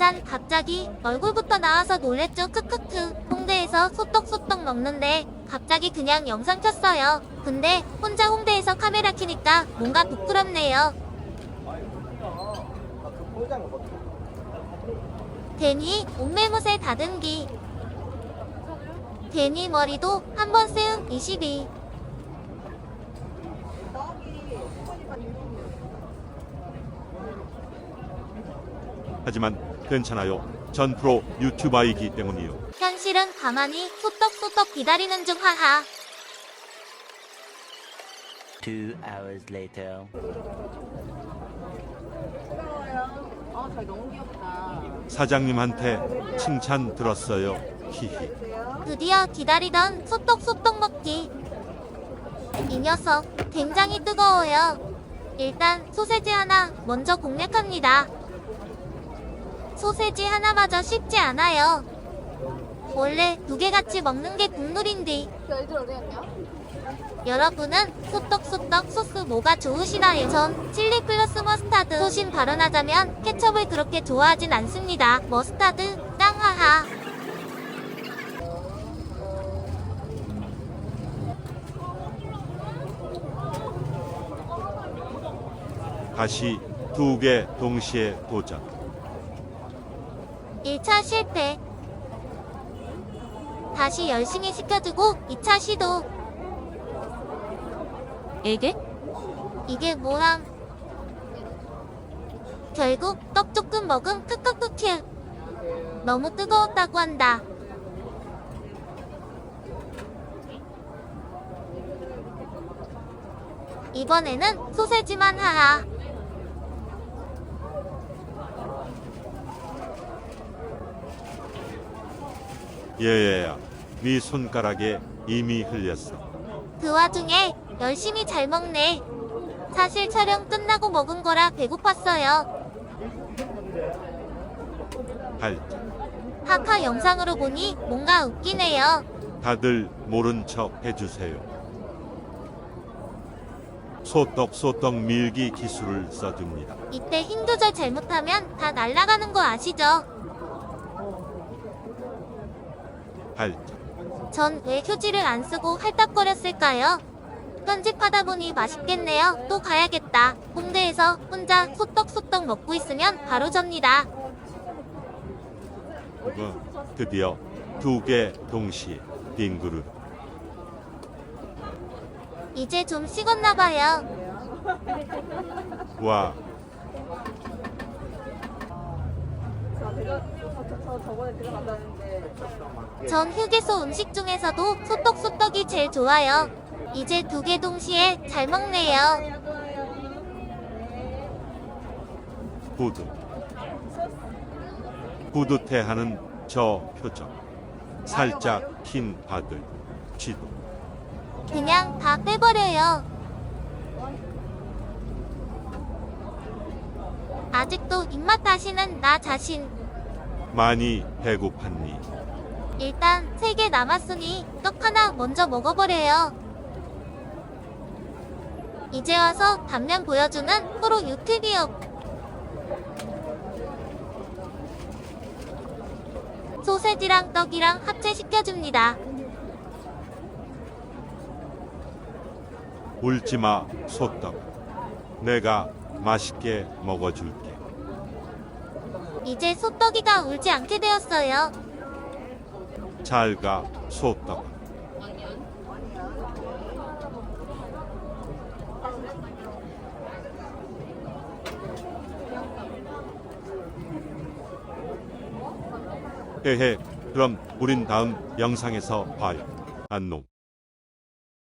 짠 갑자기 얼굴부터 나와서 놀랬죠. 크크크. 홍대에서 소떡소떡 먹는데 갑자기 그냥 영상 켰어요. 근데 혼자 홍대에서 카메라 켜니까 뭔가 부끄럽네요. 데니 옷매무새 다듬기. 데니 머리도 한번 세운 22 하지만 괜찮아요. 전 프로 유튜버이기 때문이요. 현실은 가만히 소떡소떡 기다리는 중 하하 Two hours later. 아, 잘 너무 귀엽다. 사장님한테 칭찬 들었어요. 히히. 드디어 기다리던 소떡소떡 먹기. 이 녀석 굉장히 뜨거워요. 일단 소세지 하나 먼저 공략합니다. 소세지 하나마저 쉽지 않아요. 원래 두 개 같이 먹는 게 국룰인데? 여러분은 소떡소떡 소스 뭐가 좋으시나요? 전 칠리 플러스 머스타드 소신 발언하자면 케첩을 그렇게 좋아하진 않습니다. 머스타드 짱하하 다시 두 개 동시에 도전. 1차 실패. 다시 열심히 시켜주고 2차 시도. 에게? 이게 뭐람? 결국 떡 조금 먹음 크크크큐. 너무 뜨거웠다고 한다. 이번에는 소세지만 하하. 예예야. 네 손가락에 이미 흘렸어. 그 와중에 열심히 잘 먹네. 사실 촬영 끝나고 먹은 거라 배고팠어요. 발작. 하카 영상으로 보니 뭔가 웃기네요. 다들 모른 척 해주세요. 소떡 소떡 밀기 기술을 써줍니다. 이때 힘 조절 잘못하면 다 날아가는 거 아시죠? 발작. 전왜 휴지를 안 쓰고 할딱거렸을까요? 편집하다 보니 맛있겠네요. 또 가야겠다. 홍대에서 혼자 소떡소떡 먹고 있으면 바로 접니다. 어, 드디어 두 개 동시에 빙그르. 이제 좀 식었나 봐요. 와 저, 데려, 저, 저 저번에 데려간다는데. 전 휴게소 음식 중에서도 소떡소떡이 제일 좋아요. 이제 두 개 동시에 잘 먹네요. 뿌듯. 뿌듯해하는 저 표정. 살짝 흰 바들. 지도. 그냥 다 빼버려요. 아직도 입맛 다시는 나 자신. 많이 배고팠니? 일단 세 개 남았으니 떡 하나 먼저 먹어버려요. 이제 와서 단면 보여주는 프로 유튜비업. 소세지랑 떡이랑 합체시켜줍니다. 울지마 소떡. 내가 맛있게 먹어줄게. 이제 소떡이가 울지 않게 되었어요. 잘가 소떡. 헤헤 그럼 우린 다음 영상에서 봐요. 안녕.